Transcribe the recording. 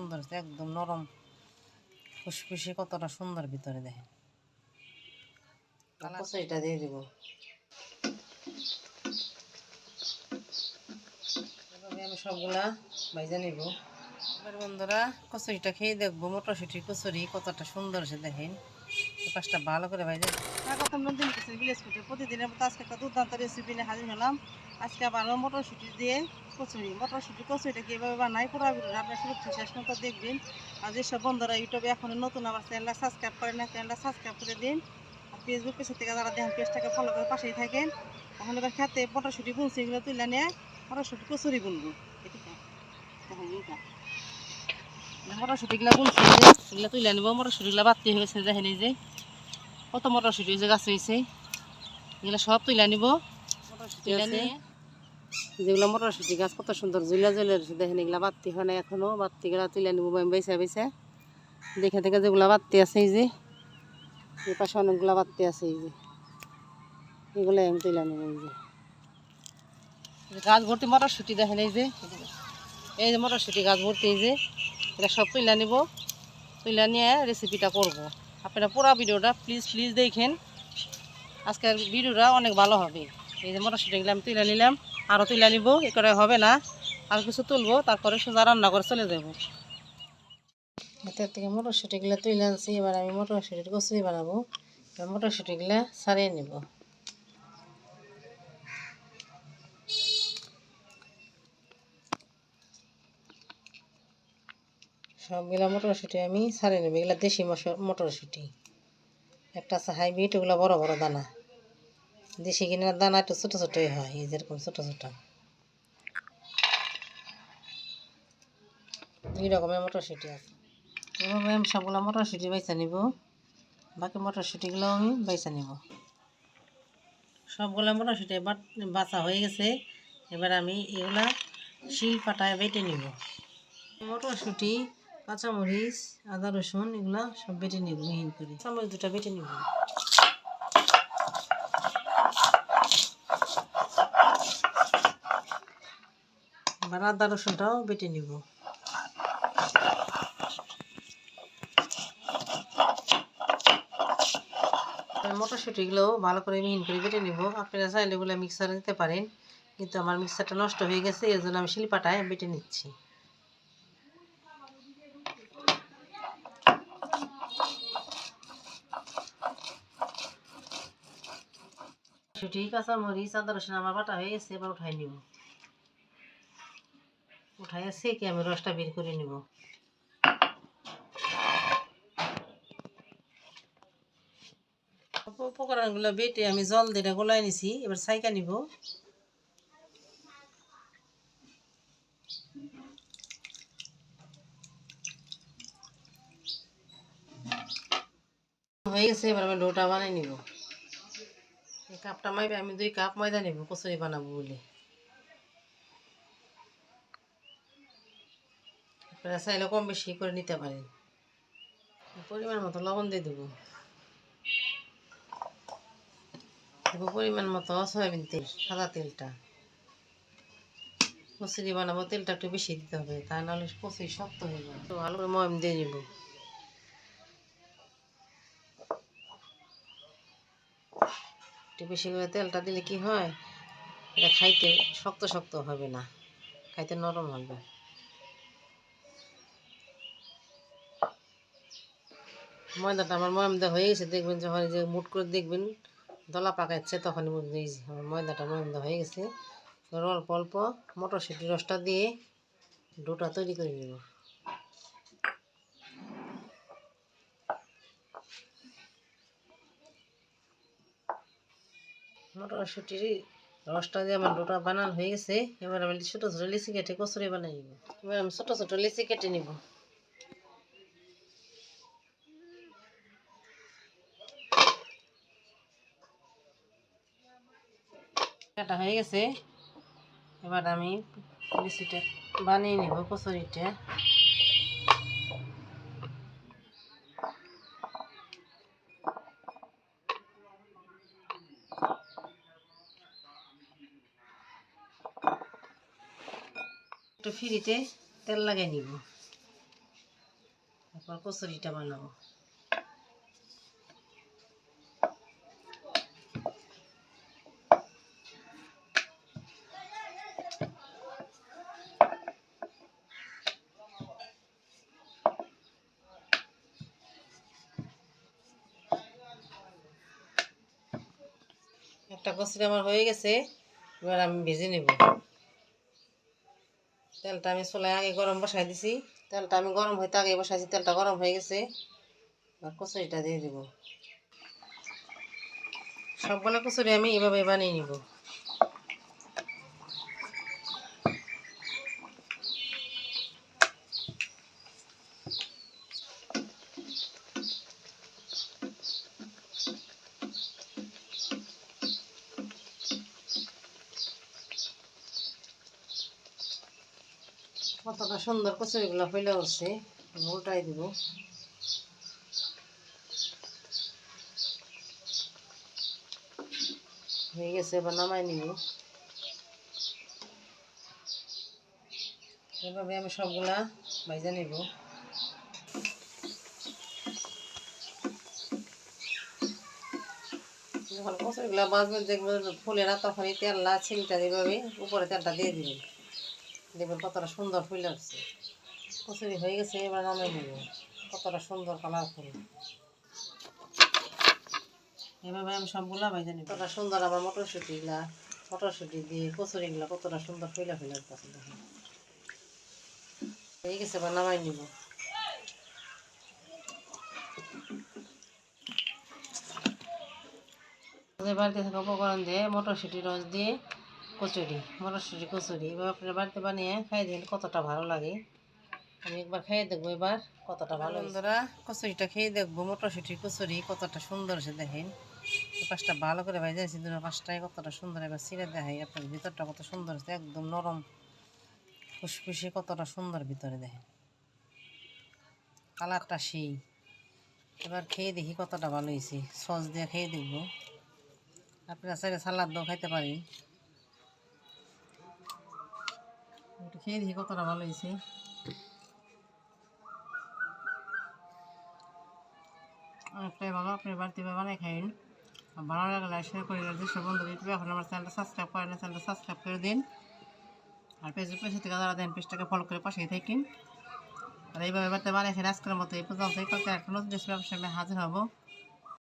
সুন্দর হচ্ছে একদম নরম। ফুসফুসি কতটা সুন্দর ভিতরে দেখেন। এটা দিয়ে দিব। আমি সবগুলা ভাইজা নিব। এবার বন্ধুরা কচুরিটা খেয়ে দেখব মটরশুটির কচুরি কতটা সুন্দর সে দেখেন। পাশটা ভালো করে নন্দিন কিচেন ভিলেজ ফুটে প্রতিদিনের মতো আজকে একটা দুর্দান্ত রেসিপি নিয়ে হাজির হলাম। আজকে আবার মটরশুটি দিয়ে কচুরি। মটরশুটি, কচুরিটা কীভাবে বানাই? পুরো আপনার শুরু শেষ পর্যন্ত দেখবেন। আর যেসব বন্ধুরা ইউটিউবে এখন নতুন, আমার চ্যানেলটা সাবস্ক্রাইব করেন না চ্যানেলটা সাবস্ক্রাইব করে দিন। আর ফেসবুক পেজ থেকে যারা দেখেন, পেজটাকে ফলো করে পাশেই থাকেন। এখন এবার খেতে মটরশুটি বুনছি, এগুলো তুলে নিয়ে মটরশুটি, কচুরি বুনবো। এইটা মটরশুটিগুলো এগুলো তুলে নেব। মটরশুটিগুলো বাড়তি হয়েছে, দেখেন এই যে। কত মটরশুটি যে গাছ হয়েছে এগুলো সব তুলে নিব। যেগুলো মটরশুটি গাছ কত সুন্দর জুলা জুলে দেখেন এগুলা বাত্তি হয় না এখনও। বাত্তিগুলা তুলে নিব আমি বেছে বেছে। দেখে দেখে যেগুলা বাত্তি আছে এই যে। এই পাশে অনেকগুলা বাত্তি আছে এই যে। এগুলো আমি তুলে নেব এই যে। গাছ ভর্তি মটরশুটি দেখেন এই যে। এই যে মটরশুটি গাছ ভর্তি এই যে। এটা সব তুলে নিব। তুলে নিয়ে রেসিপিটা করব। আপনারা পুরা ভিডিওটা প্লিজ প্লিজ দেখেন। আজকের ভিডিওটা অনেক ভালো হবে। এই যে মটরশুটিগুলো আমি তুলে নিলাম আরও তুলে নিব, এ করে হবে না। আর কিছু তুলবো, তারপরে সোজা রান্না করে চলে যাব। হাতের থেকে মটরশুটিগুলো তুলে আনছি, এবার আমি মটরশুটির কচুরি বানাবো। মটরশুটিগুলো সারিয়ে নেব। সবগুলা মটরশুটি আমি ছাড়িয়ে নেব, এগুলো দেশি মটরশুটি। একটা আছে হাইব্রিড, ওগুলো বড় বড় দানা। দেশি কিনার দানা একটু ছোটো ছোটোই হয়, এই যেরকম ছোটো ছোটো। দুই রকমের মটরশুঁটি আছে। এভাবে আমি সবগুলো মটরশুঁটি বেছে নিব। বাকি মটরশুঁটিগুলো আমি বেছে নিব। সবগুলো মটরশুঁটি বাট- বাছা হয়ে গেছে। এবার আমি এগুলা শিল পাটায় বেটে নিব। মটরশুঁটি কাঁচামরিচ, আদা, রসুন এগুলা সব বেটে নিব, মিহিন করে। চামচ দুটা বেটে নিব। এবার আদা, রসুনটাও বেটে নিব। মটরশুঁটিগুলো ভালো করে মিহিন করে বেটে নিব। আপনারা চাইলে এগুলো মিক্সারে দিতে পারেন, কিন্তু আমার মিক্সারটা নষ্ট হয়ে গেছে এর জন্য আমি শিলপাটায় বেটে নিচ্ছি। শুটি কাঁচামরিচ আদা রসুন আমার বাটা হয়ে গেছে এবার উঠাই নিব। উঠাই সেকে আমি রসটা বের করে নিব। উপকরণগুলো বেটে আমি জল দিয়ে গোলাই নিছি এবার সাইকা নিব। হয়ে গেছে এবার আমি ডোটা বানাই নিব। কাপটা মাইবে আমি দুই কাপ ময়দা নিব, কচুরি বানাবো বলে। আপনারা চাইলে কম বেশি করে নিতে পারেন। পরিমাণ মতো লবণ দিয়ে দেবো। দেবো পরিমাণ মতো সয়াবিন তেল, সাদা তেলটা। কচুরি বানাবো, তেলটা একটু বেশি দিতে হবে, তা নাহলে কচুরি শক্ত হয়ে যাবে। তো ভালো করে ময়ম দিয়ে নিব একটু বেশি করে তেলটা দিলে কি হয়? এটা খাইতে শক্ত শক্ত হবে না, খাইতে নরম হবে। ময়দাটা আমার ময়ম দেওয়া হয়ে গেছে, দেখবেন যখন যে মুট করে দেখবেন, দলা পাকাচ্ছে তখনই আমার ময়দাটা ময়ম দেওয়া হয়ে গেছে। অল্প অল্প মটরশুঁটি রসটা দিয়ে ডোটা তৈরি করে নেব। মটরশুঁটির রসটা দিয়ে আমার ডোটা বানানো হয়ে গেছে। এবার আমি ছোটো ছোটো লিচি কেটে কচুরি বানাই নিব। এবার আমি ছোটো ছোটো লিচি কেটে নিব। কাটা হয়ে গেছে। এবার আমি লিচিটা বানিয়ে নিব কচুরিটা। একটু ফ্রিতে তেল লাগাই নিব। এবার কচুরিটা বানাবো। একটা কচুরি আমার হয়ে গেছে, এবার আমি ভেজে নেব। তেলটা আমি চুলায় আগে গরম বসাই দিছি। তেলটা আমি গরম হইতে আগে বসাইছি, তেলটা গরম হয়ে গেছে। আর কচুরিটা দিয়ে দিব। সবগুলো কচুরি আমি এভাবে বানিয়ে নিব। কতটা সুন্দর কচুরিগুলো ফেলে উঠছে উল্টাই দিব। হয়ে গেছে, এবার নামাই নিব। এভাবে আমি সবগুলা ভাইজা নিব। যখন কচুরিগুলা বাজবেন দেখবেন ফুলে না তখন এই তেলটা ছিলটা এভাবে উপরে তেলটা দিয়ে দিবেন দেখবেন কতটা সুন্দর ফুলে উঠছে কচুরি হয়ে গেছে, এবার নামাই নেব কতটা সুন্দর কালার ফুল এভাবে আমি সবগুলা ভাইজা নিব। কতটা সুন্দর আমার মটরশুটিগুলা মটরশুটি দিয়ে কচুরিগুলা কতটা সুন্দর ফুলে ফুলে উঠতেছে দেখেন। হয়ে গেছে, এবার নামাই নিব। বাড়িতে থাকা উপকরণ দিয়ে মটরশুঁটি রস দিয়ে কচুরি, মটরশুঁটি কচুরি। এবার আপনার বাড়িতে বানিয়ে খাই দিন, কতটা ভালো লাগে। আমি একবার খেয়ে দেখব এবার, কতটা ভালো বন্ধুরা, কচুরিটা খেয়ে দেখব মটরশুঁটি কচুরি কতটা সুন্দর হয়েছে দেখেন। পাঁচটা ভালো করে ভাই যাইছি দুটো পাশটাই কতটা সুন্দর এবার ছিঁড়ে দেখাই। আপনার ভিতরটা কত সুন্দর হয়েছে, একদম নরম। ফুসফুসে কতটা সুন্দর ভিতরে দেখেন। কালারটা সেই। এবার খেয়ে দেখি কতটা ভালো হয়েছে। সস দিয়ে খেয়ে দেখব। আপনারা চাইলে সালাদ দিয়েও খাইতে পারেন। খেয়ে দেখি কতটা ভালো হয়েছে। অনেকটাই ভালো বানাই খাইন ভালো লাগলে শেয়ার করে দিন যেসব বন্ধু ইউটিউবে এখন আমার চ্যানেলটা সাবস্ক্রাইব করেন চ্যানেলটা সাবস্ক্রাইব করে দিন। আর পেজে পেজে থেকে যারা দেন, পেজটাকে ফলো করে পাশেই থাকেন আর এইভাবে বাড়িতে বানিয়ে খাই আজকের মতো এই পর্যন্ত একটা নতুন রেসিপি আমি হাজির হব।